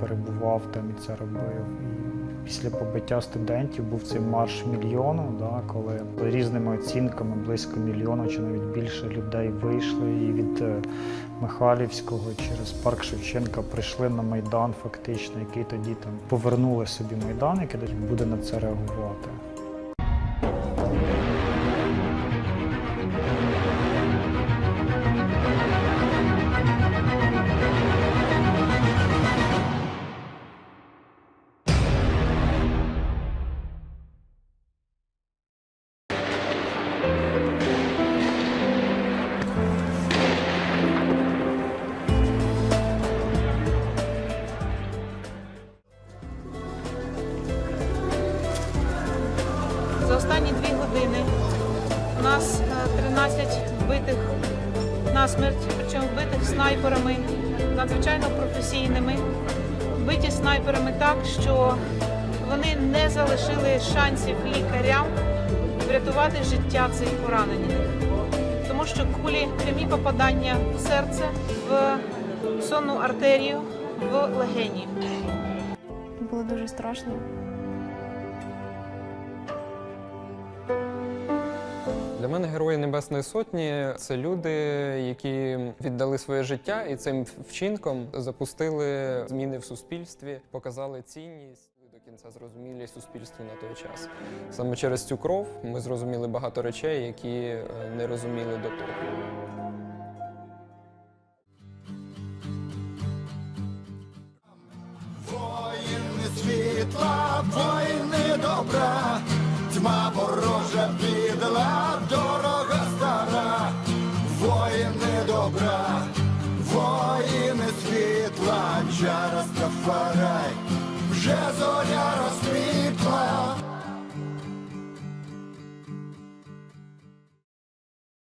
перебував там і це робив. І після побиття студентів був цей марш мільйону, да, коли різними оцінками близько мільйона чи навіть більше людей вийшли і від е, Михайлівського через парк Шевченка прийшли на Майдан, фактично, який тоді там повернули собі Майдан, який буде на це реагувати. За останні дві години у нас е, 13 вбитих насмерть, причому вбитих снайперами, надзвичайно професійними, вбиті снайперами так, що вони не залишили шансів лікарям врятувати життя цих поранених. Тому що кулі прямі попадання в серце, в сонну артерію, в легені. Було дуже страшно. Для мене герої Небесної Сотні це люди, які віддали своє життя і цим вчинком запустили зміни в суспільстві, показали цінність. До кінця зрозумілі суспільству на той час. Саме через цю кров ми зрозуміли багато речей, які е, не розуміли до того. Воїни світла, воїни добра, добра, воїни світла, джара вже зоря розквітла.